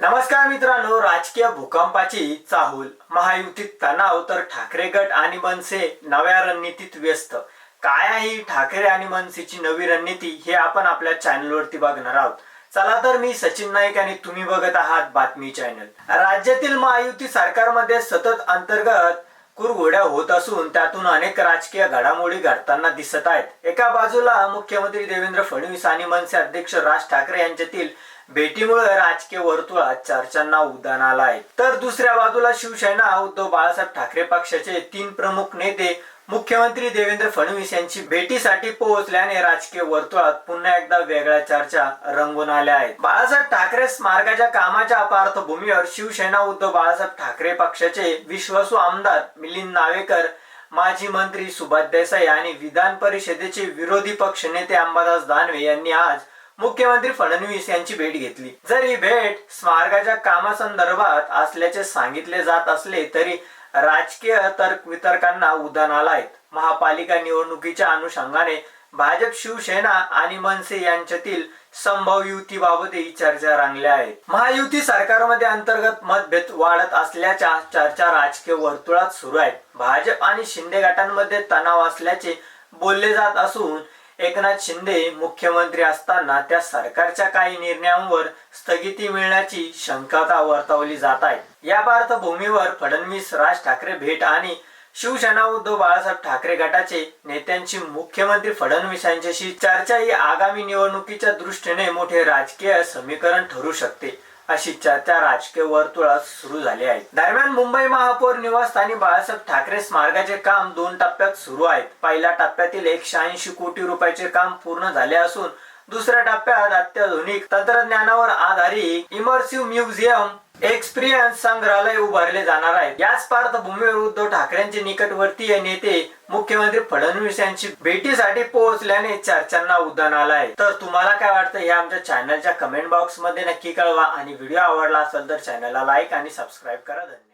नमस्कार मित्रांनो राजकीय भूकंपाची चाहूल. महायुतीत तणाव तर ठाकरे गट आणि मनसे नव्या रणनीतीत व्यस्त. काय आहे ठाकरे आणि मनसेची नवी रणनीती हे आपण आपल्या चॅनलवरती बघणार आहोत. चला तर मी सचिन नाईक आणि तुम्ही बघत आहात बातमी चॅनल. राज्यातील महायुती सरकारमध्ये सतत अंतर्गत कुरघोड्या होत असून त्यातून अनेक राजकीय घडामोडी घडताना दिसत आहेत. एका बाजूला मुख्यमंत्री देवेंद्र फडणवीस आणि मनसे अध्यक्ष राज ठाकरे यांच्यातील भेटीमुळे राजकीय वर्तुळात चर्चांना उदान आलं आहे तर दुसऱ्या बाजूला शिवसेना उद्धव बाळासाहेब ठाकरे पक्षाचे तीन प्रमुख नेते मुख्यमंत्री देवेंद्र फडणवीस यांची भेटीसाठी पोहोचल्याने राजकीय वर्तुळात पुन्हा एकदा वेगळ्या चर्चा रंगून आल्या आहेत. बाळासाहेब ठाकरे स्मारकाच्या कामाच्या पार्श्वभूमीवर शिवसेना उद्धव बाळासाहेब ठाकरे पक्षाचे विश्वासू आमदार मिलिंद नावेकर माजी मंत्री सुभाष देसाई आणि विधान परिषदेचे विरोधी पक्ष नेते अंबादास दानवे यांनी आज मुख्यमंत्री फडणवीस यांची भेट घेतली. जर ही भेट स्मारकाच्या कामासंदर्भात असल्याचे सांगितले जात असले तरी राजकीय तर्क वितर्कांना उधाण आला महापालिका निवडणुकीच्या अनुषंगाने भाजप शिवसेना आणि मनसे यांच्यातील संभव युतीबाबतही चर्चा रंगल्या आहेत. महायुती सरकारमध्ये अंतर्गत मतभेद वाढत असल्याच्या चर्चा राजकीय वर्तुळात सुरू आहेत. भाजप आणि शिंदे गटांमध्ये तणाव असल्याचे बोलले जात असून एकनाथ शिंदे मुख्यमंत्री असताना त्या सरकारच्या काही निर्णयांवर स्थगिती मिळण्याची शंकाता वर्तवली जात आहे. या पार्श्वभूमीवर फडणवीस राज ठाकरे भेट आणि शिवसेना उद्धव बाळासाहेब ठाकरे गटाचे नेत्यांची मुख्यमंत्री फडणवीस यांच्याशी चर्चा ही आगामी निवडणुकीच्या दृष्टीने मोठे राजकीय समीकरण ठरू शकते. अशी चर्चा राजकीय वर्तुळात सुरू झाली आहे दरम्यान मुंबई महापौर निवासस्थानी बाळासाहेब ठाकरे स्मारकाचे काम दोन टप्प्यात सुरू आहेत. पहिल्या टप्प्यातील एकशे ऐंशी कोटी रुपयाचे काम पूर्ण झाले असून दुसऱ्या टप्प्यात अत्याधुनिक तंत्रज्ञानावर आधारित इमर्सिव्ह म्युझियम एक्सपिरियन्स संग्रहालय उभारले जाणार आहे याच पार्श्वभूमीवर उद्धव ठाकरेंचे निकटवर्तीय नेते मुख्यमंत्री फडणवीस यांची भेटीसाठी पोहोचल्याने चर्चांना उधाण आलं आहे. तर तुम्हाला काय वाटतं हे आमच्या चॅनलच्या कमेंट बॉक्समध्ये नक्की कळवा आणि व्हिडिओ आवडला असेल तर चॅनलला लाईक आणि सबस्क्राईब करा. धन्यवाद.